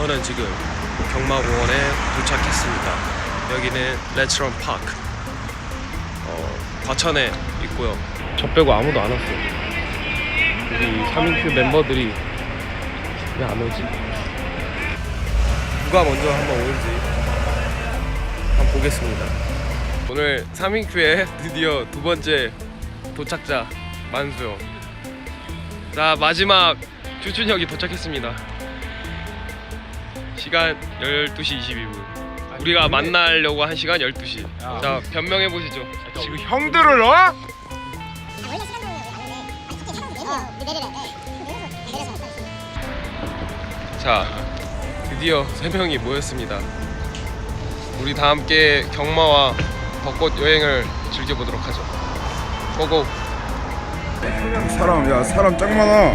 저는 지금 경마공원에 도착했습니다. 여기는 레츠런 파크. 어, 과천에 있고요. 저 빼고 아무도 안 왔어요. 우리 3인큐 멤버들이 왜 안 오지? 누가 먼저 한번 올지 한번 보겠습니다. 오늘 3인큐의 드디어 두 번째 도착자 만수요. 자 마지막 주춘혁이 도착했습니다. 시간 12시 22분. 우리가 만나려고 한 시간 12시. 자 변명해 보시죠. 지금 형들을 어? 아, 원래 시간으로 아니는데 아니 갑자기 하나도 내리래. 어, 내려서 내려서 자 드디어 세 명이 모였습니다. 우리 다 함께 경마와 벚꽃 여행을 즐겨 보도록 하죠. 고고. 사람 야 사람 짱 많아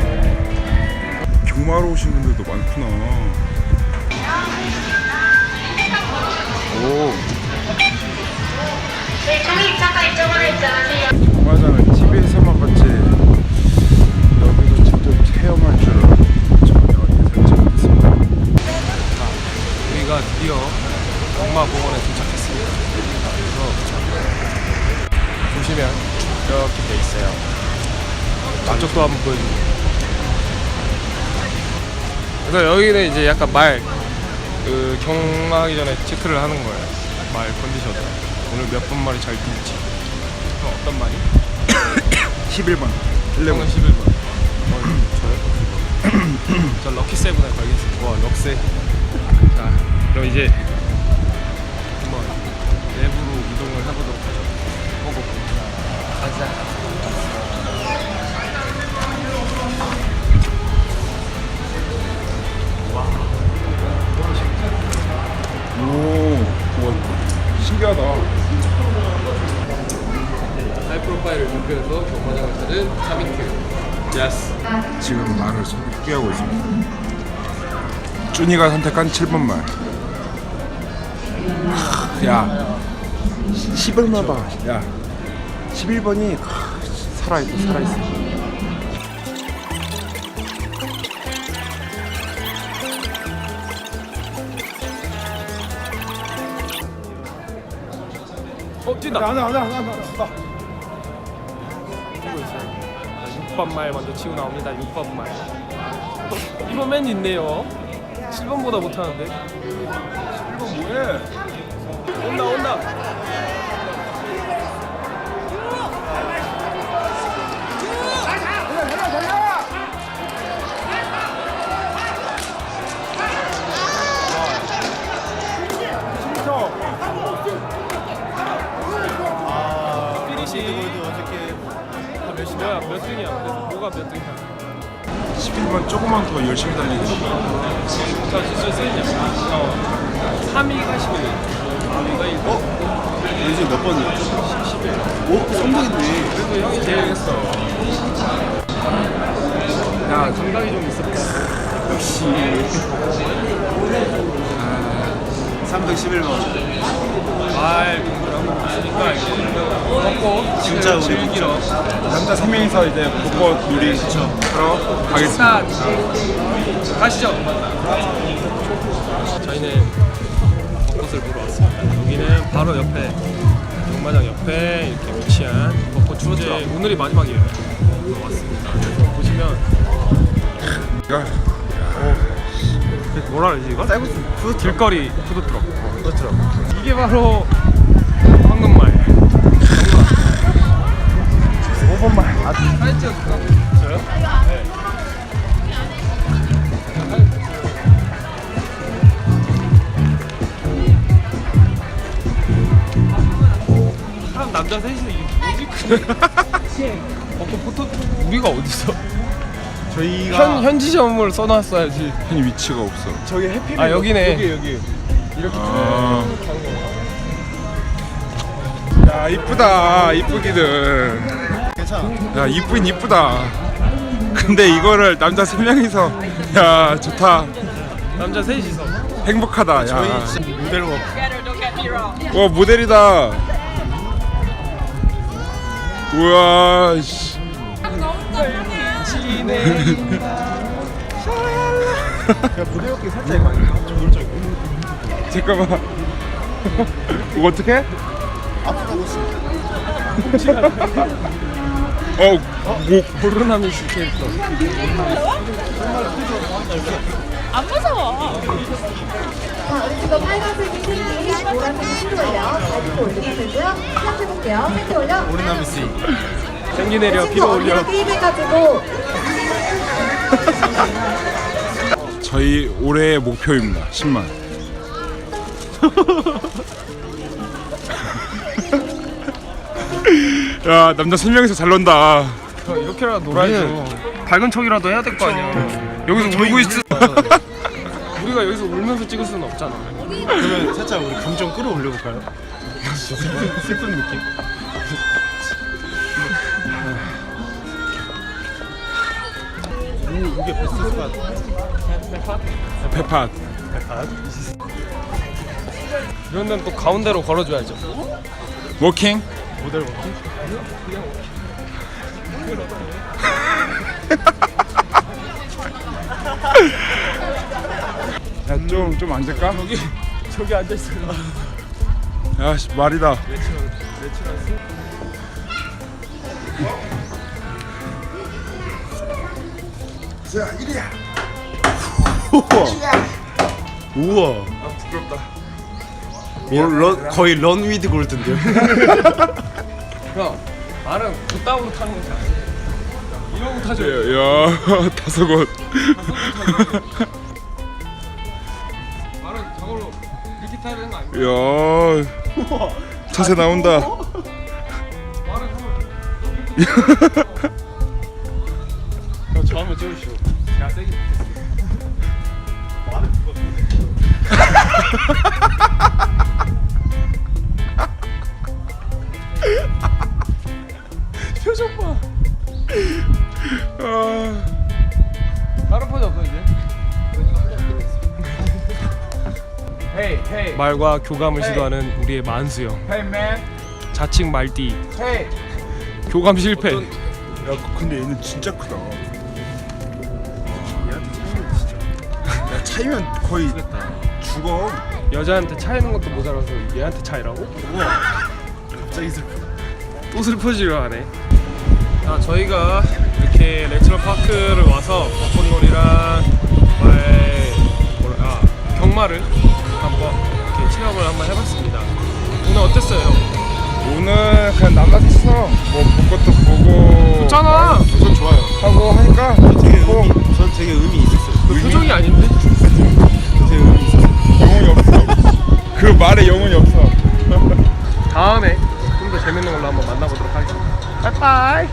경마로 오신 분들도 많구나 경마장은 TV에서만 봤지 여기서 직접 체험할 줄은 전혀 예상치 못했습니다 우리가 드디어 경마공원에 도착했습니다. 그래서 보시면 이렇게 돼 있어요. 앞쪽도 한번 보여주세요. 그래서 여기는 이제 약간 말, 그 경마하기 전에 체크를 하는 거예요. 말 컨디션. 오늘 몇 번 말이 잘 뛸지. 어, 어떤 말이? 11번 형은 11번. 어, 저요? 저 럭키 세븐에 걸겠습니다. 와, 럭세. 자, 그럼 이제 한번 내부로 이동을 해보도록 하죠. 고고. 가자. 오 와, 신기하다 파일을 목표해서 경마장을 찾은 3인큐. 예스. 지금 말을 소개하고 있습니다. 준이가 선택한 7번 말. 하, 야. 11번 봐야. 11번이 살아있어 살아 있어. 어, 뛴다. 안돼 안돼 안돼 안돼 6번 말 먼저 치고 나옵니다. 6번 말. 이번 맨 있네요. 7번보다 못하는데. 7번 뭐해 온다 온다. 피니시 어저께 뭐야 몇 등이야? 그래서 뭐가 몇 등이야? 11번 조금만 더 열심히 달리고 자 진짜 세냐? 어 3위가 11등 3위가 1등 어? 요즘 몇 번이야? 11 오, 성적인데. 그래도 형이 제일 했어 야 정답이 좀 있었다 역시. 아, 311번. 말 공부를 한번 있으니까 이제 먹고 진짜 우리 즐기러 남자 3명이서 이제 벚꽃 놀이 하러 가겠습니다. 가시죠. 저희는 벚꽃을 보러 왔습니다. 여기는 바로 옆에 경마장 옆에 이렇게 위치한 벚꽃 축제 오늘이 마지막이에요. 그래서 왔습니다. 그래서 보시면 야, 뭐라 그러지 이거? 푸드 길거리 푸드트럭. 푸드트럭. 이게 바로 남자 셋이서 이게 뭐지? 어, 포토 우리가 어디서? 저희가 현 현지 점을 써놨어야지. 현 위치가 없어 저기 해피 아 여기네. 여기 여기. 이렇게 아. 쭉 가는 건가? 야 이쁘다 이쁘기는 괜찮아. 야 이쁘긴 이쁘다 근데 이거를 남자 3명이서 야 좋다 남자 셋이서. 행복하다 저희 야. 진짜 모델로 와 모델이다 우와 씨. 살짝 이거 아닌가? 좀 오른쪽에. 잠깐만. 이거 어떻게? 앞으로 가고 있어. 어, 목. 보르나미스 지금 빨간색이 생기, 노란색이 필요해요. 가지고 올리면 되고요. 시작해 볼게요. 세트 올려. 오리나미스. 생기 내려 피로 올려. 게임해가지고 저희 올해의 목표입니다. 10만. 야 남자 3명이서 잘 논다. 이렇게라도 놀아야죠. 밝은 척이라도 해야 될 거 아니야. 여기서 울고 있어. 우리가 여기서 울면서 찍을 수는 없잖아. 그러면 살짝 우리 감정 끌어올려 볼까요? 슬픈, 슬픈 느낌. 오, 이게 베스트 스팟. 페팟. 이런 데는 또 가운데로 걸어줘야죠. 워킹. 모델 워킹? 좀 좀 앉을까? 여기 저기 앉아 있어요. 야 씨, 말이다. 우와. 아 부끄럽다. 뭐, 런, 거의 런 위드 골드인데요? 형, 말은 그따구로 타는 거지. 이러고 타죠. 야 다섯 곳. 저걸로 이렇게 타야 되는 거 아니야? 야 차세 나온다. 말은 저걸 저 한번 찍으시오. 야 세게. 표정 봐. 아, 다른 포즈 없어 이제? 말과 교감을 시도하는 우리의 만수 형. 헤이, 맨. 자칭 말띠. 헤이. 교감 실패. 야 근데 얘는 진짜 크다. 야 차이면 거의 죽어. 여자한테 차이는 것도 모자라서 얘한테 차이라고? 갑자기 슬픈. 또 슬퍼지려 하네. 자, 저희가 이렇게 내추럴 파크를 와서 벚꽃놀이랑 말 뭐라 아, 경마를 체험을 한번 해봤습니다. 오늘 어땠어요? 형? 오늘 그냥 남았어. 뭐볼 것도 보고 좋잖아. 전 좋아요. 하고 하니까 되게 좋고 의미, 전 되게 의미 있었어요. 그 표정이 아닌데? 되게 의미 있었어요. 영혼이 없어. 그 말에 영혼이 없어. 다음에 좀 더 재밌는 걸로 한번 만나보도록 하겠습니다. 빠이빠이.